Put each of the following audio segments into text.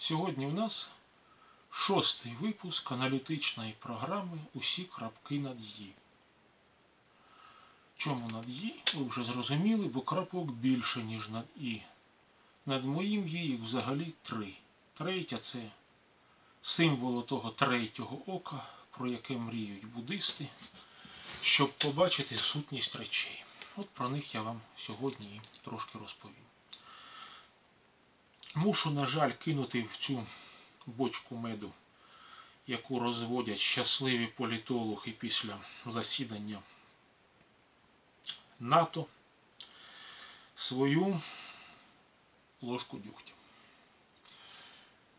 Сьогодні в нас шостий випуск аналітичної програми Усі крапки над «і». Чому над «і» ви вже зрозуміли, бо крапок більше, ніж над І. Над моїм «і» їх взагалі три. Третя це символ того третього ока, про яке мріють буддисти, щоб побачити сутність речей. От про них я вам сьогодні і трошки розповім. Мушу, на жаль, кинути в цю бочку меду, яку розводять щасливі політологи після засідання НАТО, свою ложку дюгтя.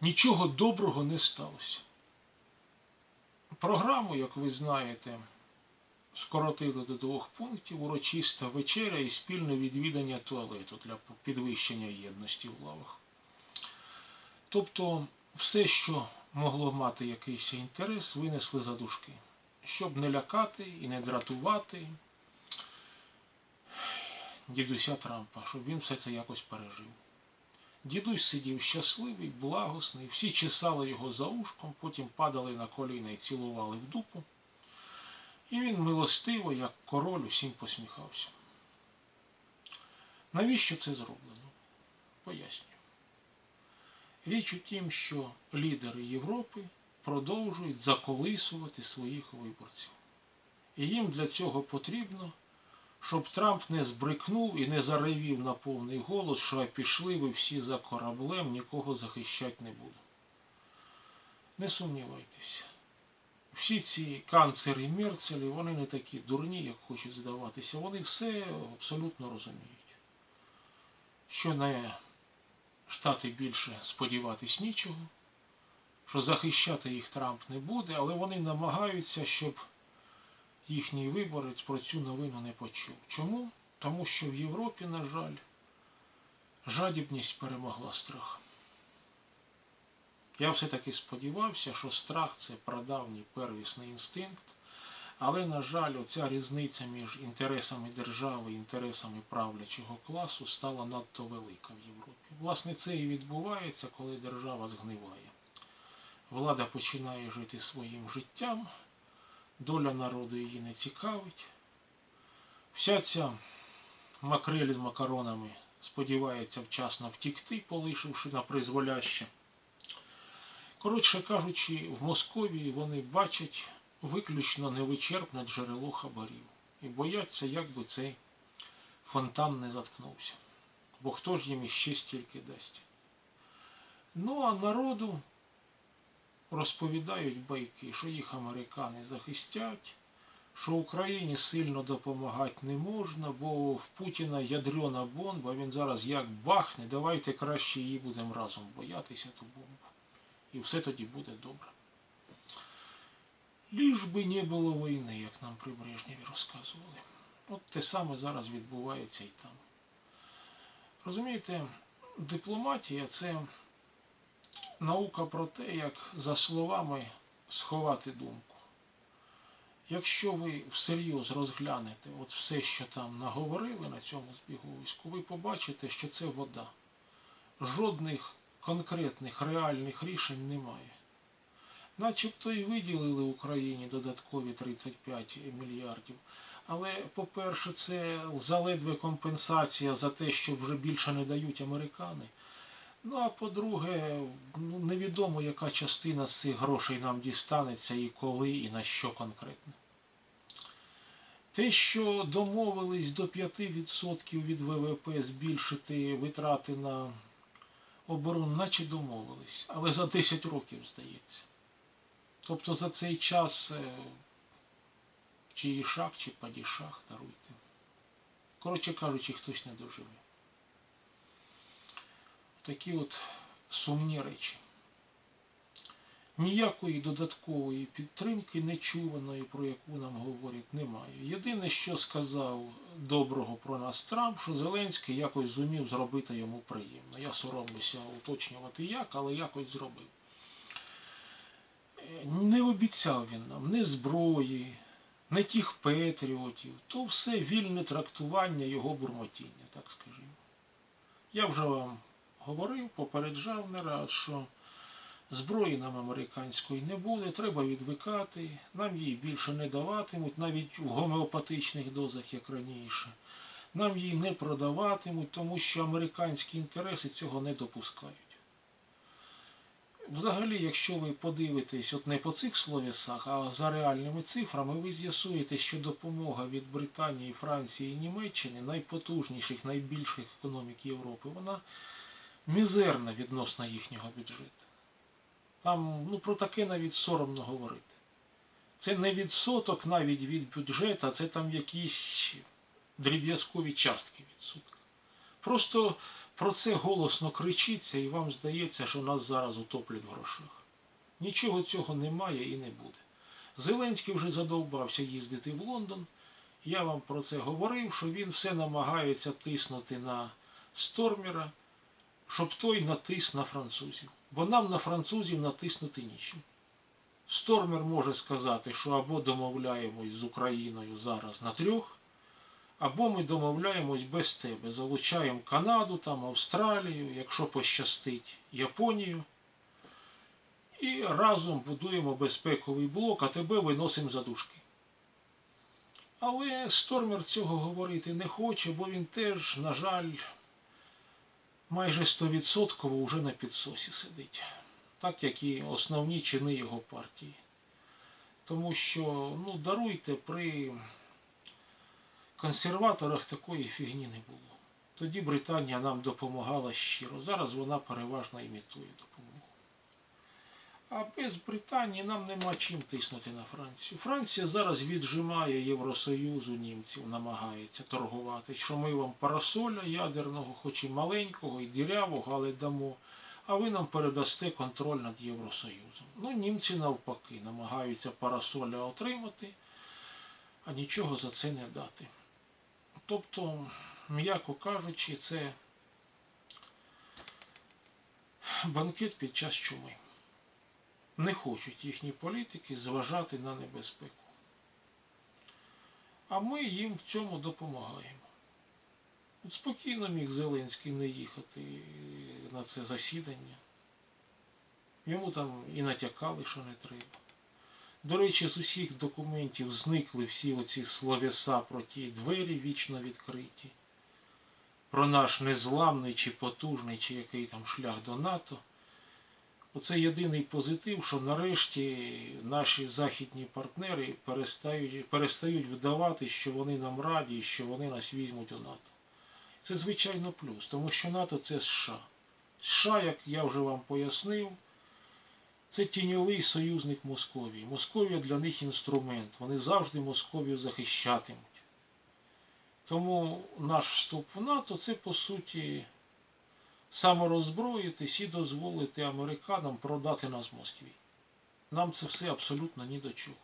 Нічого доброго не сталося. Програму, як ви знаєте, скоротили до двох пунктів урочиста вечеря і спільне відвідання туалету для підвищення єдності в лавах. Тобто все, що могло мати якийсь інтерес, винесли за дужки, щоб не лякати і не дратувати дідуся Трампа, щоб він все це якось пережив. Дідусь сидів щасливий, благосний, всі чесали його за ушком, потім падали на коліна і цілували в дупу. І він милостиво, як король, усім посміхався. Навіщо це зроблено? Пояснюю. Річ у тім, що лідери Європи продовжують заколисувати своїх виборців. І їм для цього потрібно, щоб Трамп не збрикнув і не заревів на повний голос, що пішли ви всі за кораблем, нікого захищати не буду. Не сумнівайтеся. Всі ці канцери Мерцелі, вони не такі дурні, як хочуть здаватися. Вони все абсолютно розуміють. Що на Штати більше сподіватись нічого, що захищати їх Трамп не буде, але вони намагаються, щоб їхній виборець про цю новину не почув. Чому? Тому що в Європі, на жаль, жадібність перемогла страх. Я все-таки сподівався, що страх це прадавній первісний інстинкт, але, на жаль, оця різниця між інтересами держави і інтересами правлячого класу стала надто велика в Європі. Власне, це і відбувається, коли держава згниває. Влада починає жити своїм життям, доля народу її не цікавить. Вся ця макрель з макаронами сподівається вчасно втікти, полишивши на призволяще. Коротше кажучи, в Московії вони бачать виключно невичерпне джерело хабарів і бояться, як би цей фонтан не заткнувся. Бо хто ж їм іще стільки дасть? Ну, а народу розповідають байки, що їх американи захистять, що Україні сильно допомагати не можна, бо в Путіна ядрена бомба, він зараз як бахне, давайте краще її будемо разом боятися ту бомбу. І все тоді буде добре. Ліж би не було війни, як нам при Брежневі розказували. От те саме зараз відбувається і там. Розумієте, дипломатія це наука про те, як за словами сховати думку. Якщо ви всерйоз розглянете от все, що там наговорили на цьому збіговиську, ви побачите, що це вода. Жодних конкретних реальних рішень немає. Начебто і виділили Україні додаткові 35 мільярдів. Але, по-перше, це заледве компенсація за те, що вже більше не дають американи. Ну а по-друге, ну, невідомо, яка частина з цих грошей нам дістанеться і коли, і на що конкретно. Те, що домовились до 5% від ВВП збільшити витрати на оборону, наче домовились, але за 10 років, здається. Тобто за цей час е, чи ішак, чи падішах, даруйте. Коротше кажучи, хтось не доживе. Такі от сумні речі. Ніякої додаткової підтримки нечуваної, про яку нам говорять, немає. Єдине, що сказав доброго про нас Трамп, що Зеленський якось зумів зробити йому приємно. Я соромлюся уточнювати як, але якось зробив. Не обіцяв він нам ні зброї, ні тих патріотів, то все вільне трактування його бурмотіння, так скажімо. Я вже вам говорив, попереджав не раз, що Зброї нам американської не буде, треба відвикати, нам її більше не даватимуть, навіть в гомеопатичних дозах, як раніше. Нам її не продаватимуть, тому що американські інтереси цього не допускають. Взагалі, якщо ви подивитесь от не по цих словесах, а за реальними цифрами, ви з'ясуєте, що допомога від Британії, Франції і Німеччини, найпотужніших, найбільших економік Європи, вона мізерна відносно їхнього бюджету. Там ну, про таке навіть соромно говорити. Це не відсоток навіть від бюджету, це там якісь дріб'язкові частки відсотка. Просто про це голосно кричиться і вам здається, що нас зараз утоплять в грошах. Нічого цього немає і не буде. Зеленський вже задовбався їздити в Лондон. Я вам про це говорив, що він все намагається тиснути на Стормера, щоб той натис на французів. Бо нам на французів натиснути нічим. Стормер може сказати, що або домовляємось з Україною зараз на трьох, або ми домовляємось без тебе. Залучаємо Канаду, там, Австралію, якщо пощастить, Японію. І разом будуємо безпековий блок, а тебе виносимо за дужки. Але Стормер цього говорити не хоче, бо він теж, на жаль, майже 100% вже на підсосі сидить. Так як і основні чини його партії. Тому що, ну, даруйте, при консерваторах такої фігні не було. Тоді Британія нам допомагала щиро. Зараз вона переважно імітує допомогу. А без Британії нам нема чим тиснути на Францію. Франція зараз віджимає Євросоюзу німців, намагається торгувати, що ми вам парасоля ядерного, хоч і маленького, і дірявого, але дамо. А ви нам передасте контроль над Євросоюзом. Ну, німці навпаки намагаються парасоля отримати, а нічого за це не дати. Тобто, м'яко кажучи, це банкет під час чуми. Не хочуть їхні політики зважати на небезпеку. А ми їм в цьому допомагаємо. От спокійно міг Зеленський не їхати на це засідання. Йому там і натякали, що не треба. До речі, з усіх документів зникли всі оці словеса про ті двері вічно відкриті, про наш незламний чи потужний, чи який там шлях до НАТО. Оце єдиний позитив, що нарешті наші західні партнери перестають, перестають вдавати, що вони нам раді що вони нас візьмуть у НАТО. Це звичайно плюс, тому що НАТО це США. США, як я вже вам пояснив, це тіньовий союзник Московії. Московія для них інструмент. Вони завжди Московію захищатимуть. Тому наш вступ в НАТО це по суті самороззброїтись і дозволити американам продати нас Москві. Нам це все абсолютно ні до чого.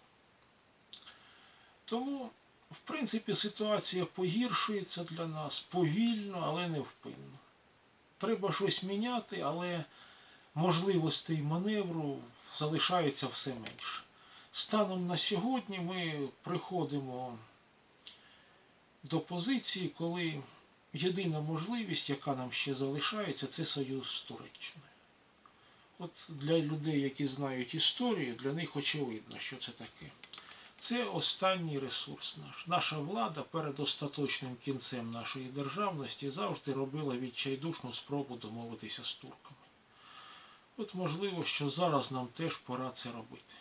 Тому, в принципі, ситуація погіршується для нас повільно, але невпинно. Треба щось міняти, але можливостей маневру залишається все менше. Станом на сьогодні ми приходимо до позиції, коли єдина можливість, яка нам ще залишається, це союз з Туреччиною. От для людей, які знають історію, для них очевидно, що це таке. Це останній ресурс наш. Наша влада перед остаточним кінцем нашої державності завжди робила відчайдушну спробу домовитися з турками. От можливо, що зараз нам теж пора це робити.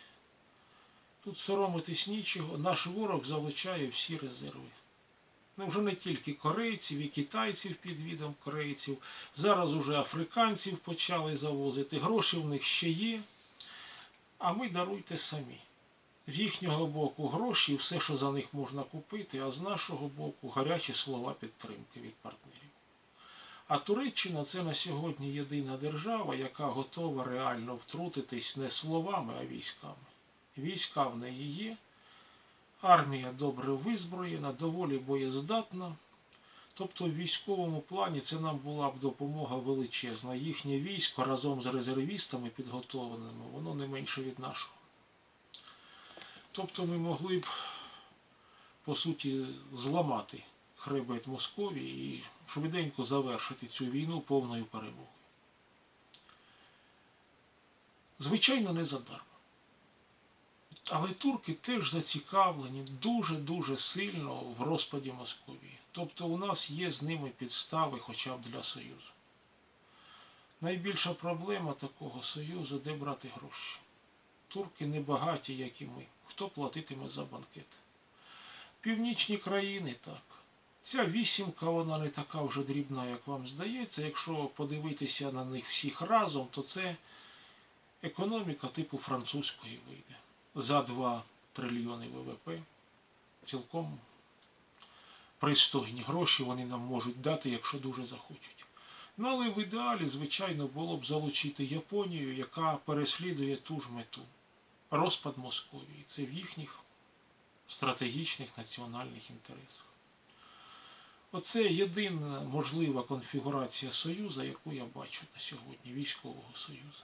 Тут соромитись нічого, наш ворог залучає всі резерви. Ну, вже не тільки корейців, і китайців під відом корейців. Зараз уже африканців почали завозити. Гроші в них ще є. А ми даруйте самі. З їхнього боку гроші все, що за них можна купити, а з нашого боку гарячі слова підтримки від. А Туреччина це на сьогодні єдина держава, яка готова реально втрутитись не словами, а військами. Війська в неї є. Армія добре визброєна, доволі боєздатна. Тобто в військовому плані це нам була б допомога величезна. Їхнє військо разом з резервістами підготовленими, воно не менше від нашого. Тобто ми могли б, по суті, зламати хребет Московії і швиденько завершити цю війну повною перемогою. Звичайно, не задарма. Але турки теж зацікавлені дуже-дуже сильно в розпаді Московії. Тобто у нас є з ними підстави хоча б для Союзу. Найбільша проблема такого Союзу, де брати гроші. Турки не багаті, як і ми. Хто платитиме за банкет? Північні країни так. Ця вісімка, вона не така вже дрібна, як вам здається. Якщо подивитися на них всіх разом, то це економіка типу французької вийде. За 2 трильйони ВВП. Цілком пристойні гроші вони нам можуть дати, якщо дуже захочуть. Ну, але в ідеалі, звичайно, було б залучити Японію, яка переслідує ту ж мету. Розпад Московії. Це в їхніх стратегічних національних інтересах. Оце єдина можлива конфігурація Союзу, яку я бачу на сьогодні, військового Союзу.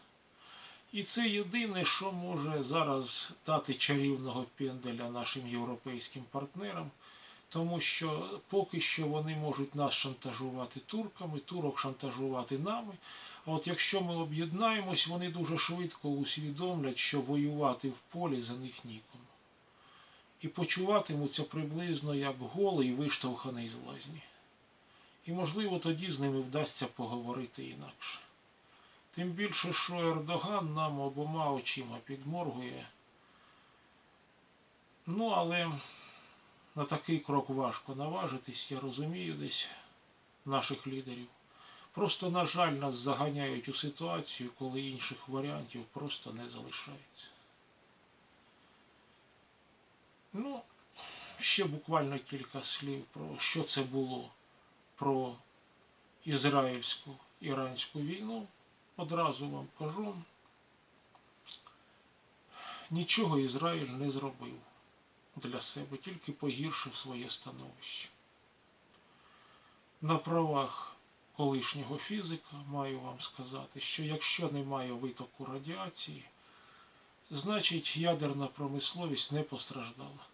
І це єдине, що може зараз дати чарівного пенделя нашим європейським партнерам, тому що поки що вони можуть нас шантажувати турками, турок шантажувати нами. А от якщо ми об'єднаємось, вони дуже швидко усвідомлять, що воювати в полі за них нікому. І почуватимуться приблизно як голий виштовханий з лазні. І, можливо, тоді з ними вдасться поговорити інакше. Тим більше, що Ердоган нам обома очима підморгує. Ну, але на такий крок важко наважитись, я розумію десь наших лідерів. Просто, на жаль, нас заганяють у ситуацію, коли інших варіантів просто не залишається. Ну, ще буквально кілька слів про що це було про ізраїльсько-іранську війну. Одразу вам кажу, нічого Ізраїль не зробив для себе, тільки погіршив своє становище. На правах колишнього фізика маю вам сказати, що якщо немає витоку радіації, значить ядерна промисловість не постраждала.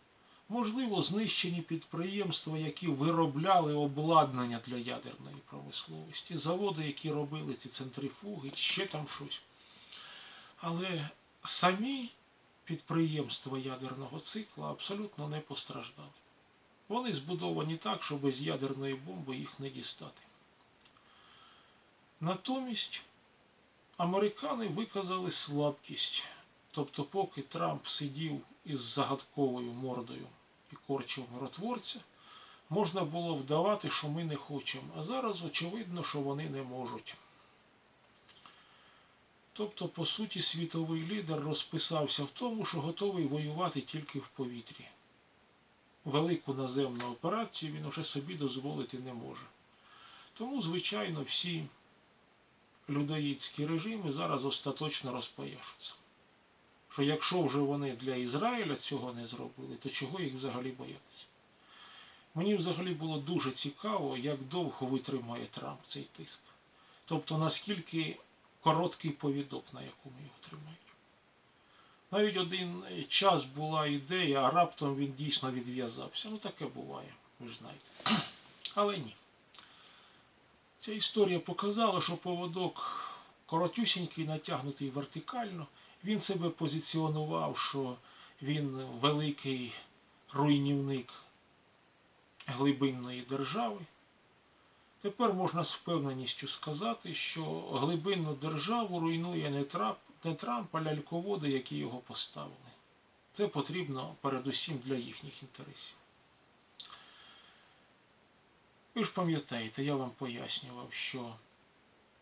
Можливо, знищені підприємства, які виробляли обладнання для ядерної промисловості, заводи, які робили ці центрифуги, ще там щось. Але самі підприємства ядерного цикла абсолютно не постраждали. Вони збудовані так, що без ядерної бомби їх не дістати. Натомість американи виказали слабкість. Тобто, поки Трамп сидів із загадковою мордою і корчив миротворця, можна було вдавати, що ми не хочемо. А зараз очевидно, що вони не можуть. Тобто, по суті, світовий лідер розписався в тому, що готовий воювати тільки в повітрі. Велику наземну операцію він уже собі дозволити не може. Тому, звичайно, всі людоїдські режими зараз остаточно розпояшуться. Що якщо вже вони для Ізраїля цього не зробили, то чого їх взагалі боятися? Мені взагалі було дуже цікаво, як довго витримає Трамп цей тиск. Тобто наскільки короткий повідок, на якому його тримають. Навіть один час була ідея, а раптом він дійсно відв'язався. Ну таке буває, ви ж знаєте. Але ні. Ця історія показала, що поводок коротюсінький, натягнутий вертикально. Він себе позиціонував, що він великий руйнівник глибинної держави. Тепер можна з впевненістю сказати, що глибинну державу руйнує не Трамп, не Трамп, а ляльководи, які його поставили. Це потрібно передусім для їхніх інтересів. Ви ж пам'ятаєте, я вам пояснював, що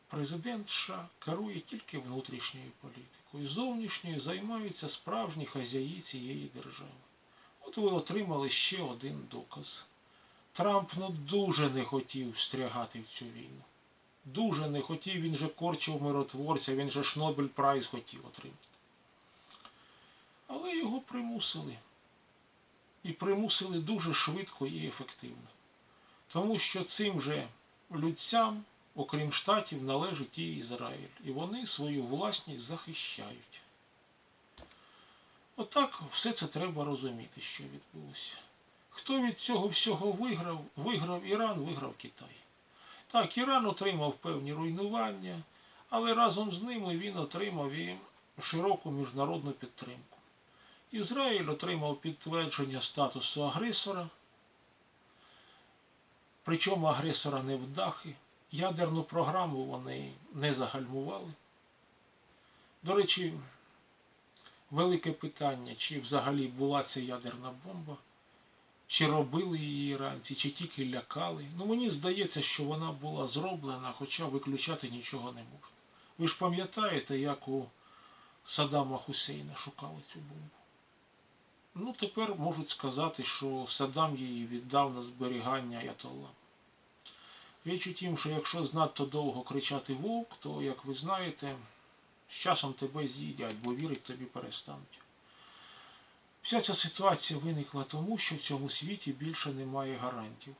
президент США керує тільки внутрішньою політикою. Зовнішньою займаються справжні хазяї цієї держави. От ви отримали ще один доказ. Трамп ну дуже не хотів встрягати в цю війну. Дуже не хотів, він же корчив миротворця, він же Шнобель Прайз хотів отримати. Але його примусили. І примусили дуже швидко і ефективно. Тому що цим же людцям, окрім штатів, належить і Ізраїль. І вони свою власність захищають. Отак все це треба розуміти, що відбулося. Хто від цього всього виграв? Виграв Іран, виграв Китай. Так, Іран отримав певні руйнування, але разом з ними він отримав і широку міжнародну підтримку. Ізраїль отримав підтвердження статусу агресора, причому агресора не в дахи. Ядерну програму вони не загальмували. До речі, велике питання, чи взагалі була ця ядерна бомба, чи робили її іранці, чи тільки лякали. Ну мені здається, що вона була зроблена, хоча виключати нічого не можна. Ви ж пам'ятаєте, як у Саддама Хусейна шукали цю бомбу? Ну, тепер можуть сказати, що Саддам її віддав на зберігання Аятолла. Річ у тім, що якщо знадто довго кричати вовк, то, як ви знаєте, з часом тебе з'їдять, бо вірить тобі перестануть. Вся ця ситуація виникла тому, що в цьому світі більше немає гарантів.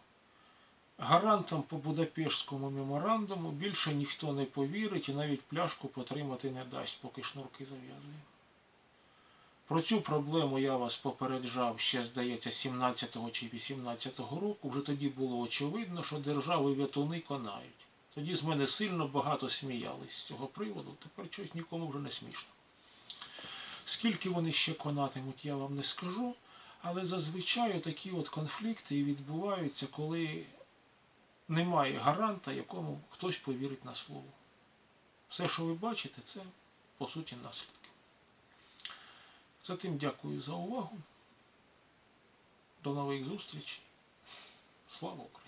Гарантам по Будапештському меморандуму більше ніхто не повірить і навіть пляшку потримати не дасть, поки шнурки зав'язує. Про цю проблему я вас попереджав ще, здається, 17-го чи 18-го року. Вже тоді було очевидно, що держави в'ятуни конають. Тоді з мене сильно багато сміялись з цього приводу, тепер щось нікому вже не смішно. Скільки вони ще конатимуть, я вам не скажу, але зазвичай такі от конфлікти і відбуваються, коли немає гаранта, якому хтось повірить на слово. Все, що ви бачите, це по суті наслідки. Затим дякую за увагу. До нових зустрічей. Слава Україні!